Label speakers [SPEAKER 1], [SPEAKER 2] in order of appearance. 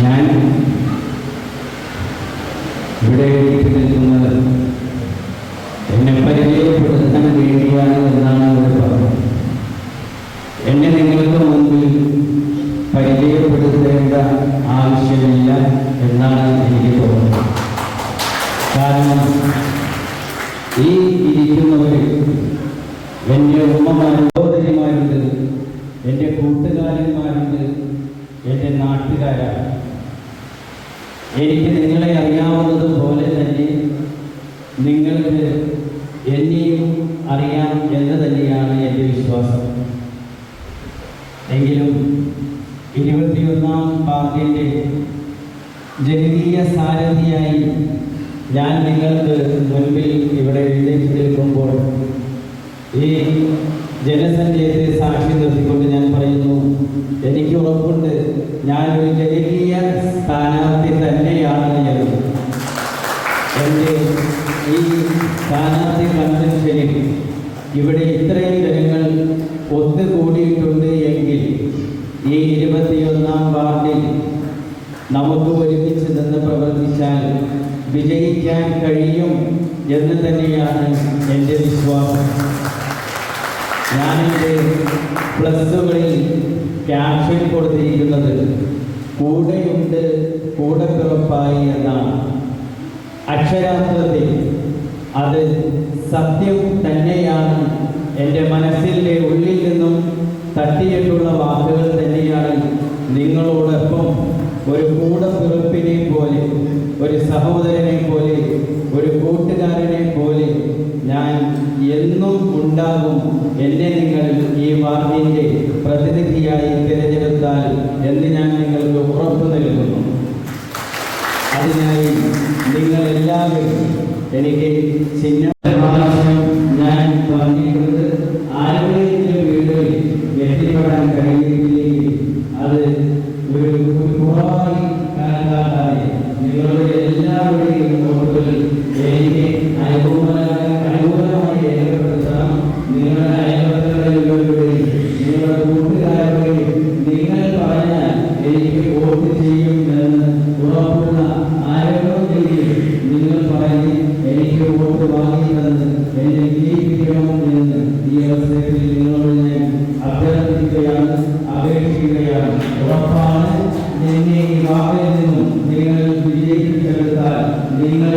[SPEAKER 1] ഞാൻ ഇവിടെ നിൽക്കുന്നത് എന്നെ പരിചയപ്പെടുത്താൻ വേണ്ടിയാണ് എന്നാണ് അവർ പറഞ്ഞത്. എന്നെ നിങ്ങൾക്ക് മുൻപിൽ പരിചയപ്പെടുത്തേണ്ട ആവശ്യമില്ല എന്നാണ് എനിക്ക് തോന്നുന്നത്. കാരണം ഈ ഇരിക്കുന്നവർ എന്റെ ഉമ്മമാരും എങ്കിലും ഇരുപത്തിയൊന്നാം പാർട്ടിന്റെ ജനകീയ സാരഥിയായി ഞാൻ നിങ്ങൾക്ക് മുൻപിൽ ഇവിടെ എഴുന്നേറ്റ് നിൽക്കുമ്പോൾ ഈ ജനസഞ്ചയത്തെ സാക്ഷി നിർത്തിക്കൊണ്ട് ഞാൻ പറയുന്നു എനിക്ക് ഉറപ്പുണ്ട് ഞാൻ ഞാനൊരു ജനകീയ സ്ഥാനാർത്ഥി തന്നെയാണ് ഞാൻ എന്റെ ഈ സ്ഥാനാർത്ഥി കൺവെൻഷനിൽ ഇവിടെ ഇത്രയും ജനങ്ങൾ ഒത്തുകൂടിയിട്ടുണ്ട് എങ്കിൽ ഈ ഇരുപത്തിയൊന്നാം വാർഡിൽ നമുക്ക് ഒരുമിച്ച് നിന്ന് പ്രവർത്തിച്ചാൽ വിജയിക്കാൻ കഴിയും എന്ന് തന്നെയാണ് എന്റെ വിശ്വാസം. ഞാനെന്റെ പ്ലസ്സുകളിൽ ക്യാപ്ഷൻ കൊടുത്തിരിക്കുന്നത് കൂടെയുണ്ട് കൂടെ പിറപ്പായി എന്നാണ്. അക്ഷരാർത്ഥത്തിൽ അത് സത്യം തന്നെയാണ് എന്റെ മനസ്സിന്റെ ഉള്ളിൽ തട്ടിയിട്ടുള്ള വാക്കുകൾ തന്നെയാണ് നിങ്ങളോടൊപ്പം ഒരു കൂടപ്പിറപ്പിനെ പോലെ ഒരു സഹോദരനെ പോലെ ഒരു കൂട്ടുകാരനെ പോലെ ഞാൻ എന്നും ഉണ്ടാകും. എന്നെ നിങ്ങൾ ഈ വാർഡിന്റെ പ്രതിനിധിയായി തിരഞ്ഞെടുത്താൽ എന്ന് ഞാൻ നിങ്ങൾക്ക് ഉറപ്പ് നൽകുന്നു. അതിനായി നിങ്ങൾ എല്ലാവരും എനിക്ക് ചിഹ്ന ഞാൻ പറഞ്ഞിട്ടുണ്ട് ഒരു കുറവായി കണക്കാക്കാതെ നിങ്ങളുടെ എല്ലാവരുടെയും വോട്ടുകൾ എനിക്ക് അനുകൂലമായി അനുകൂലമായി രേഖപ്പെടുത്തണം നിങ്ങളുടെ അയൽവക്കങ്ങളിലുള്ളവരുടെയും നിങ്ങളുടെ നിങ്ങൾ പറഞ്ഞാൽ എനിക്ക് വോട്ട് ചെയ്യും എന്ന് ഉറപ്പുള്ള ആരോഗ്യത്തിൽ നിങ്ങൾ പറഞ്ഞ് എനിക്ക് വോട്ട് വാങ്ങി തന്ന് എന്നെ ജീവിക്കണം എന്ന് ഈ അവസരത്തിൽ നിങ്ങളോട് എന്നെ നിന്നും നിങ്ങൾ വിജയിപ്പിച്ചെടുത്താൽ നിങ്ങൾ